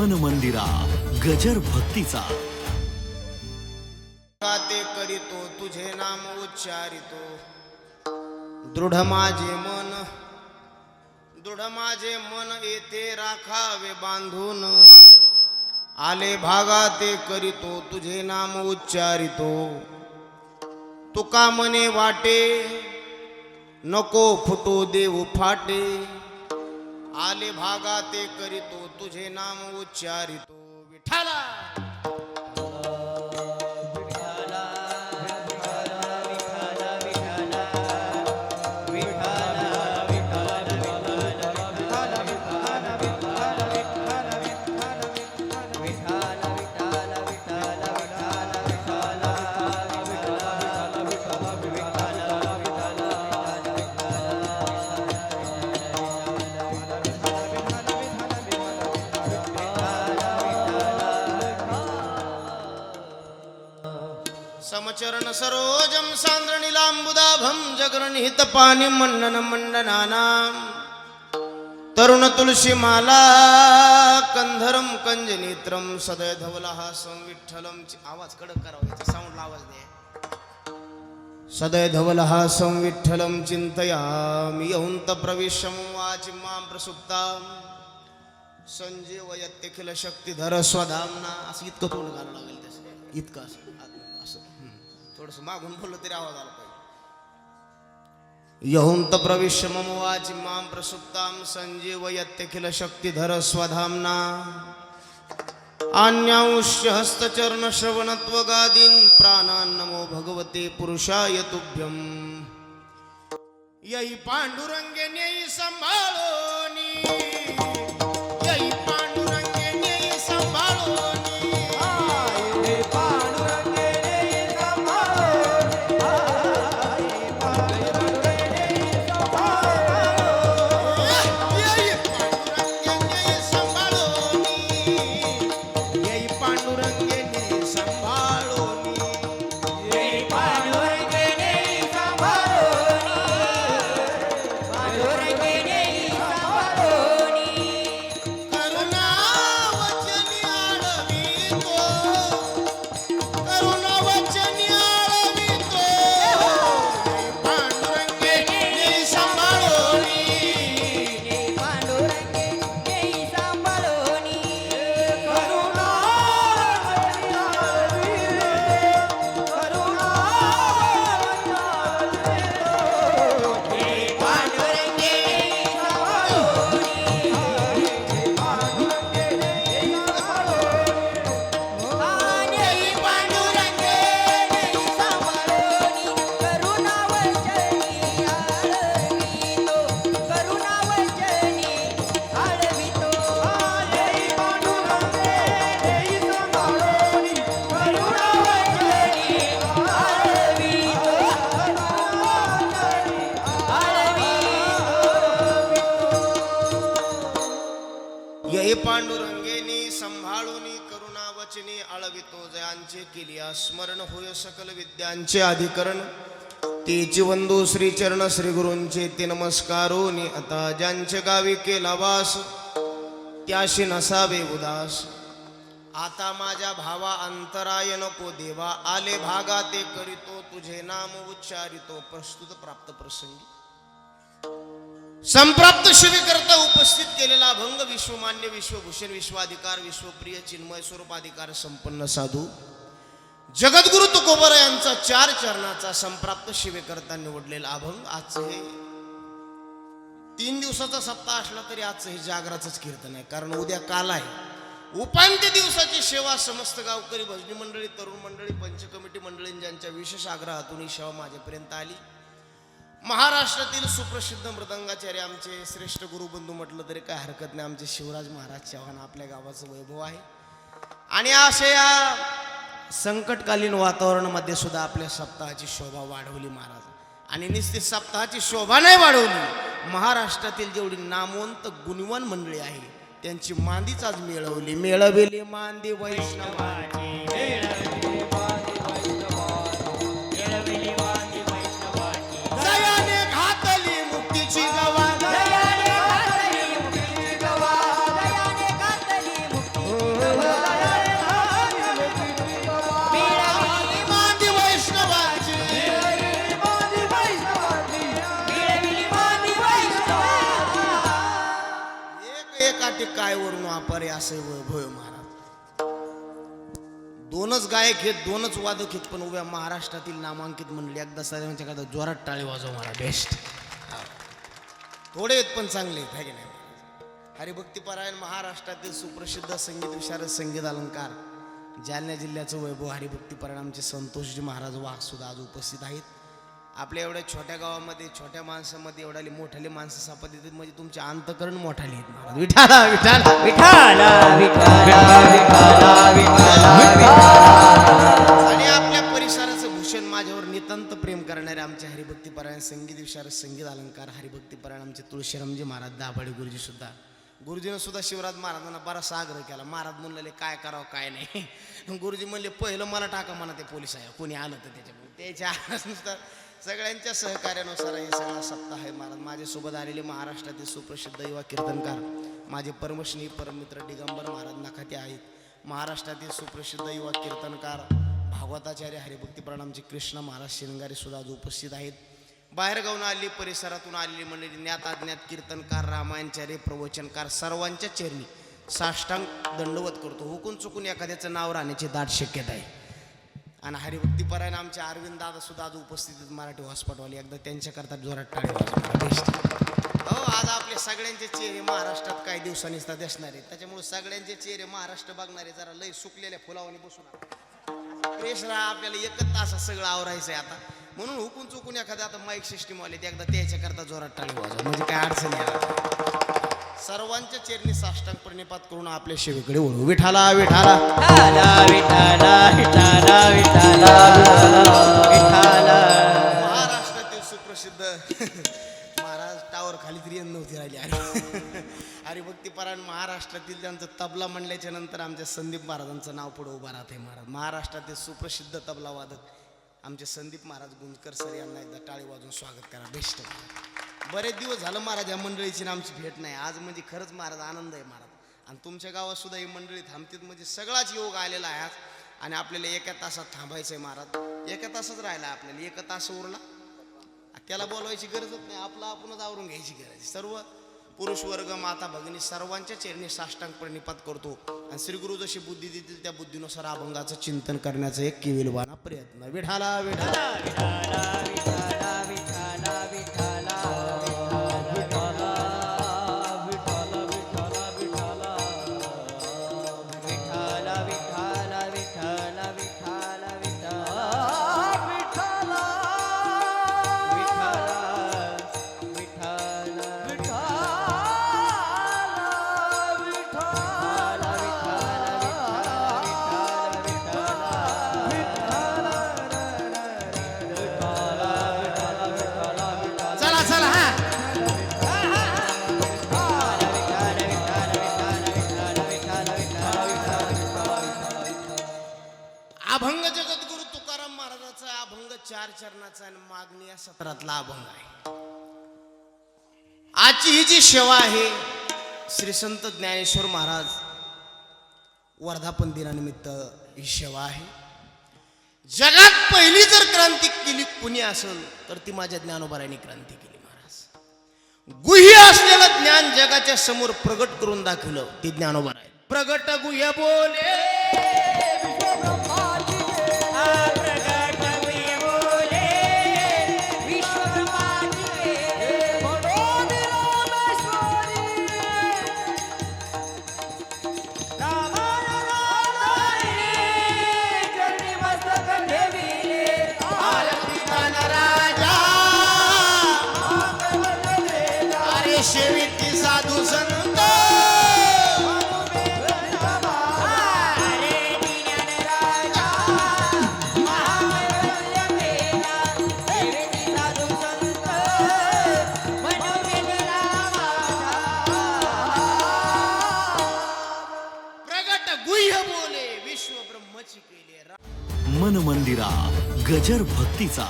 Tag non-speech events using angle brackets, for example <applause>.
मन मंदिरा गजर भक्तीचा. ते करीतो तुझे नाम उच्चारितो. दृढ माझे मन दृढ माझे मन येथे राखावे बांधून. आले भागा ते करीतो तुझे नाम उच्चारितो. तुका मने वाटे नको फुटू देऊ फाटे. आले भागा ते करीतो तुझे नाम उच्चारितो. विठाला समचरण सरोजम सांद्रणीलांबुदाभम जगरणहित पाणी मंडन तरुण तुलसी माला कंधरम कंजनेत्रम सदय धवला संविठ्ठलम आवाज कडक करावा साऊंड आवाज दे. सदय धवलः संविठ्ठलं चिन्तयामि यहुन्त प्रविशं वाचि मां प्रसुप्तां संजीवयत्यखिल शक्तिधर स्वधामना। असं इतकं तोंड घालावं लागेल तसं इतकं असं. थोडंसं मागून बोललं तरी आवाज आला पाहिजे. यहुन्त प्रविश्य मम वाचि मां प्रसुप्तां संजीवयत्यखिल शक्तिधर स्वधाम्ना। अन्यांश्य हस्तचरणश्रवणत्वगादीन् प्राणान् नमो भगवते पुरुषाय तुभ्यम्। यही पांडुरंगे नेई सांभाळोनी ये पांडुरंगेनी संभाळूनी करुणा वचनी आळवितो जयांचे केलिया. स्मरण होय सकल विद्यांचे अधिकरण. ते वंदू श्री चरण श्री गुरूंचे ते नमस्कारोनी आता ज्यांचे गावी केला वास त्याशी नसावे उदास. आता माझ्या भावा अंतराय नको देवा आले भागा ते करीतो तुझे नाम उच्चारितो प्रस्तुत प्राप्त प्रसंगी. संप्राप्त शिवीकरता उपस्थित केलेला अभंग विश्वमान्य विश्वभूषण विश्वाधिकार विश्वप्रिय चिन्मय स्वरूपाधिकार संपन्न साधू. जगद्गुरु तुकोबर यांचा चार चरणाचा संप्राप्त शिवेकरता निवडलेला अभंग आजचं हे तीन दिवसाचा सप्ताह असला तरी आजचं हे जागराचंच कीर्तन आहे. कारण उद्या काल आहे. उपांत्य दिवसाची सेवा समस्त गावकरी भजनी मंडळी तरुण मंडळी पंच कमिटी मंडळी ज्यांच्या विशेष आग्रहातून ही सेवा माझ्यापर्यंत आली. महाराष्ट्रातील सुप्रसिद्ध मृदंगाचार्य आमचे श्रेष्ठ गुरुबंधू म्हटलं तरी काय हरकत नाही. आमचे शिवराज महाराज चव्हाण आपल्या गावाचं वैभव आहे. आणि अशा या संकटकालीन वातावरणामध्ये सुद्धा आपल्या सप्ताहाची शोभा वाढवली महाराज. आणि निश्चित सप्ताहाची शोभा नाही वाढवली. महाराष्ट्रातील जेवढी नामवंत गुणवान मंडळी आहे त्यांची मांदीच आज मिळवली. मिळवली मांदी वैष्णवाची. काय वरून वापरे असे भोय महाराज. दोनच गायक आहेत दोनच वादक आहेत पण उभ्या महाराष्ट्रातील नामांकित मंडळी एकदा सगळ्यांच्या एखादा जोरात टाळी वाजव मला बेस्ट थोडे आहेत पण चांगले आहेत की नाही? हरिभक्तीपरायण महाराष्ट्रातील सुप्रसिद्ध संगीत विशारद संगीत अलंकार जालना जिल्ह्याचं वैभव हरिभक्तीपरायण आमचे संतोषजी महाराज वाघ सुद्धा आज उपस्थित आहेत. आपल्या एवढ्या छोट्या गावामध्ये छोट्या माणसामध्ये एवढ्याली मोठाली माणसं सापत येतात म्हणजे तुमचे अंतकरण मोठाली आहेत महाराज. विठाला विठाला विठाला विठाला विठाला. विठाला आणि आपल्या परिसराचं भूषण माझ्यावर नितांत प्रेम करणारे आमचे हरिभक्तीपरायण संगीत विशारद संगीत अलंकार हरिभक्तीपरायण आमचे तुळशीरामजी महाराज दाभाडे गुरुजी सुद्धा. गुरुजीनं सुद्धा शिवराज महाराजांना बराचसा आग्रह केला. महाराज म्हणले काय करावं काय नाही. गुरुजी म्हणले पहिलं मला टाका म्हणा ते पोलीस आहे कोणी आलं तर त्याच्यामुळे. त्याच्या नुसतं सगळ्यांच्या सहकार्यानुसार हे सगळा सप्ताह आहे महाराज. माझ्यासोबत आलेले महाराष्ट्रातील सुप्रसिद्ध युवा कीर्तनकार माझे परमश्नी परममित्र दिगंबर महाराज नखाते आहेत. महाराष्ट्रातील सुप्रसिद्ध युवा कीर्तनकार भागवताचार्य हरिभक्ती प्रणामचे कृष्ण महाराज शिरंगारे सुद्धा आज उपस्थित आहेत. बाहेरगावून आलेली परिसरातून आलेली मंडळी ज्ञात अज्ञात कीर्तनकार रामायणचार्य प्रवचनकार सर्वांच्या चरणी साष्टांग दंडवत करतो. हुकून चुकून एखाद्याचं नाव राहण्याची दाट शक्यता आहे. आणि हरिभक्तीपरायण आमचे अरविंद दादा सुद्धा आज उपस्थित आहेत मराठी हॉस्पिटलवाले. एकदा त्यांच्याकरता जोरात टाळी हो आज आपले सगळ्यांचे चेहरे महाराष्ट्रात काही दिवसांनी दिसणार आहेत. त्याच्यामुळे सगळ्यांचे चेहरे महाराष्ट्र बघणारे जरा लय सुकलेल्या फुलावानी बसून आपण. आपल्याला एकच तासात सगळं आवरायचं आहे आता. म्हणून हुकून चुकून एखाद्या आता माईक सिस्टीम आले ते एकदा त्याच्याकरता जोरात टाळी म्हणजे काय अडचण आहे सर्वांच्या चेरणी साष्टांग प्रणिपात करून आपल्या शिवेकडे वळू. विठाला विठाला. विठाला विठाला विठाला विठाला. विठाला. महाराष्ट्रातील सुप्रसिद्ध <laughs> महाराज टावर खाली तरी नव्हती राहिली. अरे <laughs> हरिभक्तीपरायण महाराष्ट्रातील त्यांचं तबला म्हणल्याच्या नंतर आमच्या संदीप महाराजांचं नाव पुढे उभं राहते महाराज. महाराष्ट्रातील सुप्रसिद्ध तबला वादक आमचे संदीप महाराज गुंजकर सर यांना एकदा टाळी वाजून स्वागत करा बेस्ट बरेच दिवस झालं महाराज या मंडळीची आमची भेट नाही. आज म्हणजे खरंच महाराज आनंद आहे महाराज. आणि तुमच्या गावात सुद्धा ही मंडळी थांबतीत म्हणजे सगळाच योग आलेला आहे आज. आणि आपल्याला एका तासात थांबायचं आहे महाराज. एका तासच राहिला आपल्याला एका तास उरला. त्याला बोलवायची गरजच नाही. आपला आपणच आवरून घ्यायची गरज आहे. सर्व पुरुष वर्ग माता भगिनी सर्वांच्या चरणी साष्टांग प्रणिपात करतो. आणि श्री गुरु जशी बुद्धी देतील त्या बुद्धीनुसार अभंगाचं चिंतन करण्याचा एक किविलवाना प्रयत्न. विठाला विठाला विठाला विठाला विठाला चरणाचा आणि मागणी या सत्रातला अभंग आहे. आजची ही जी सेवा आहे श्री संत ज्ञानेश्वर महाराज वर्धापन दिनानिमित्त ही सेवा आहे. जगात पहिली जर क्रांती केली कुणी असेल तर ती माझ्या ज्ञानोबाराने क्रांती केली महाराज. गुह्य असलेलं ज्ञान जगाच्या समोर प्रगट करून दाखवलं ते ज्ञानोबार आहे प्रगट गुह्य बोले. गजर भक्तीचा